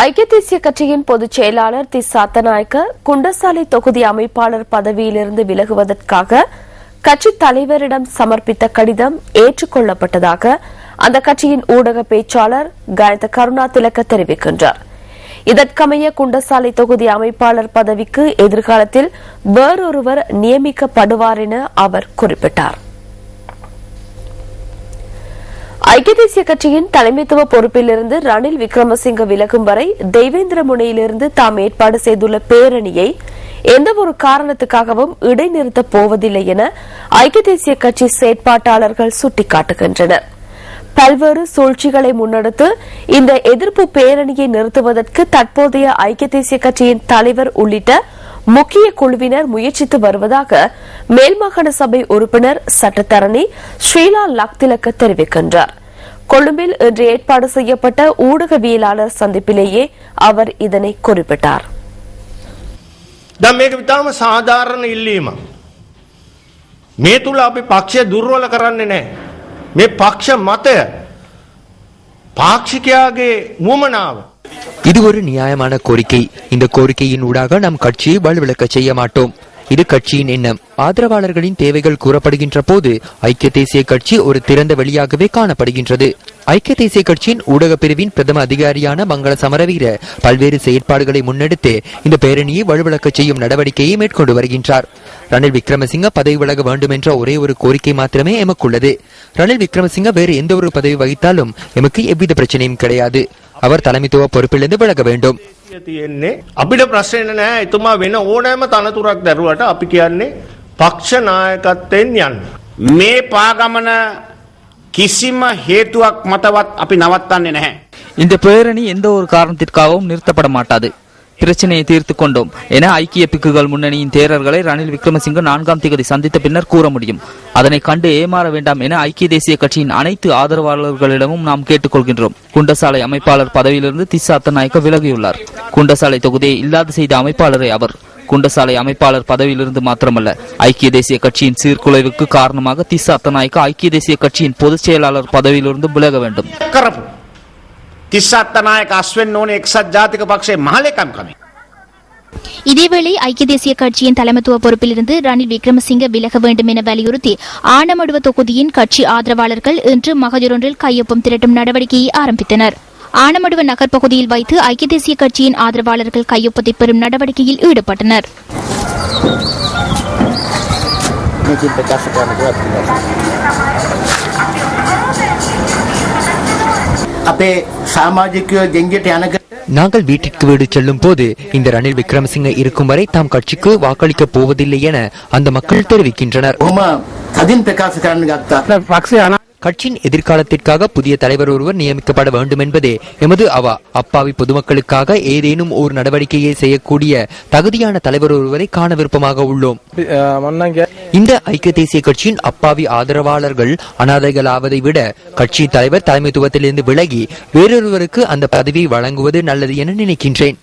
ஐக்கிய தேசிய கட்சியின் பொதுச் செயலாளர் தி. சாத்தநாயக்க குண்டசாலை தொகுதி அமைப்பாளர் பதவியிலிருந்து விலகுவதற்காக கட்சி தலைவரிடம் சமர்ப்பித்த கடிதம் ஏற்றுக்கொள்ளப்பட்டதாக அந்த கட்சியின் ஊடக பேச்சாளர் கணித கருணா திலக்க தெரிவிக்கின்றார். இதற்கமைய குண்டசாலை தொகுதி அமைப்பாளர் பதவிக்கு எதிர்காலத்தில் வேறொருவர் நியமிக்கப்படுவார் என அவர் குறிப்பிட்டார். ஐக்கிய தேசிய கட்சியின் தலைமைத்துவ பொறுப்பிலிருந்து ரணில் விக்ரமசிங்க விலகும் வரை தெய்வேந்திர முனையிலிருந்து தாம் ஏற்பாடு செய்துள்ள பேரணியை எந்த ஒரு காரணத்துக்காகவும் இடைநிறுத்தப் போவதில்லை என ஐக்கிய தேசிய கட்சி செயற்பாட்டாளர்கள் சுட்டிக்காட்டுகின்றனர். பல்வேறு சூழ்ச்சிகளை முன்னெடுத்து இந்த எதிர்ப்பு பேரணியை நிறுத்துவதற்கு தற்போதைய ஐக்கிய தேசிய கட்சியின் தலைவர் உள்ளிட்ட முக்கிய குழுவினர் முயற்சித்து வருவதாக மேல்மாகாண சபை உறுப்பினர் சட்டத்தரணி ஸ்ரீலா லக்திலக்க தெரிவிக்கின்றார். கொழும்பில் இன்று ஏற்பாடு செய்யப்பட்ட ஊடகவியலாளர் சந்திப்பிலேயே அவர் இதனை குறிப்பிட்டார் දැන් මේක ඉතාම සාධාරණ ඉල්ලීමක්. මේ තුල අපි පක්ෂය දුර්වල කරන්නේ නැහැ. මේ පක්ෂ මතය පාක්ෂිකයාගේ මුවමනාව இது ஒரு நியாயமான கோரிக்கை இந்த கோரிக்கையின் ஊடாக நம் கட்சியை வலுவிழக்க செய்ய மாட்டோம் இது கட்சியின் எண்ணம். ஆதரவாளர்களின் தேவைகள் கூறப்படுகின்ற போது ஐக்கிய தேசிய கட்சி ஒரு திறந்த வெளியாகவே காணப்படுகின்றது. ஐக்கிய தேசிய கட்சியின் ஊடக பிரிவின் பிரதம அதிகாரியான மங்கள சமரவீர பல்வேறு செயற்பாடுகளை முன்னெடுத்து இந்த பேரணியை வலுவிழக்க செய்யும் நடவடிக்கையை மேற்கொண்டு வருகின்றார். ரணில் விக்ரமசிங்க பதவி விலக வேண்டும் என்ற ஒரே ஒரு கோரிக்கை மாத்திரமே எமக்குள்ளது. ரணில் விக்ரமசிங்க வேறு எந்த ஒரு பதவி வகித்தாலும் எமக்கு எவ்வித பிரச்சனையும் கிடையாது. அவர் தலைமைத்துவ பொறுப்பிலிருந்து விலக வேண்டும் තියෙන්නේ අපිට ප්‍රශ්න නෑ එතුමා වෙන ඕනෑම තනතුරක් දැරුවට අපි කියන්නේ පක්ෂ නායකත්වයෙන් යන්න. මේ පාගමන කිසිම හේතුවක් මතවත් අපි නවත්තන්නේ නැහැ. இந்த பேரணி எந்த ஒரு காரணத்திற்காகவும் நிறுத்தப்பட மாட்டாது பிரச்சனையை தீர்த்து கொண்டோம் என ஐக்கிய பிக்குகள் முன்னணியின் தேரர்களை ரணில் விக்ரமசிங்க நான்காம் தேதி சந்தித்த பின்னர் கூற முடியும். அதனை கண்டு ஏமாற வேண்டாம் என ஐக்கிய தேசிய கட்சியின் அனைத்து ஆதரவாளர்களிடமும் நாம் கேட்டுக்கொள்கின்றோம். குண்டசாலை அமைப்பாளர் பதவியிலிருந்து திசாத்த நாயக்க விலகியுள்ளார். குண்டசாலை தொகுதியை இல்லாது செய்த அமைப்பாளரே அவர். குண்டசாலை அமைப்பாளர் பதவியிலிருந்து மாத்திரமல்ல ஐக்கிய தேசிய கட்சியின் சீர்குலைவுக்கு காரணமாக திசாத்த நாயக்க ஐக்கிய தேசிய கட்சியின் பொதுச் செயலாளர் பதவியிலிருந்து விலக வேண்டும். කරපු. තිස්සත්තනායක අස්වෙන් ඕන එක්සත් ජාතික පක්ෂේ මහලකම් කමින්. இதேவேளை ஐக்கிய தேசிய கட்சியின் தலைமைத்துவ பொறுப்பிலிருந்து ரணில் விக்ரமசிங்க விலக வேண்டும் என வலியுறுத்தி ஆனமடுவ தொகுதியின் கட்சி ஆதரவாளர்கள் இன்று மகஜரொன்றில் கையொப்பம் திரட்டும் நடவடிக்கையை ஆரம்பித்தனர் ஆனமடுவ நகர் பகுதியில் வைத்து ஐக்கிய தேசிய கட்சியின் ஆதரவாளர்கள் கையொப்பத்தை பெறும் நடவடிக்கையில் ஈடுபட்டனர் අපේ සාමාජිකයෝ ගෙන්ගෙට நாங்கள் வீட்டிற்கு வீடு செல்லும் போது இந்த ரணில் விக்ரமசிங்க இருக்கும் வரை தாம் கட்சிக்கு வாக்களிக்கப் போவதில்லை என அந்த மக்கள் தெரிவிக்கின்றனர். கட்சியின் எதிர்காலத்திற்காக புதிய தலைவர் ஒருவர் நியமிக்கப்பட வேண்டும் என்பதே எமது அவா. அப்பாவி பொதுமக்களுக்காக ஏதேனும் ஒரு நடவடிக்கையை செய்யக்கூடிய தகுதியான தலைவர் ஒருவரை காண விருப்பமாக உள்ளோம். இந்த ஐக்கிய தேசிய கட்சியின் அப்பாவி ஆதரவாளர்கள் அனாதைகளாவதை விட கட்சி தலைவர் தலைமைத்துவத்திலிருந்து விலகி வேறொருவருக்கு அந்த பதவியை வழங்குவது நல்லது என நினைக்கின்றேன்.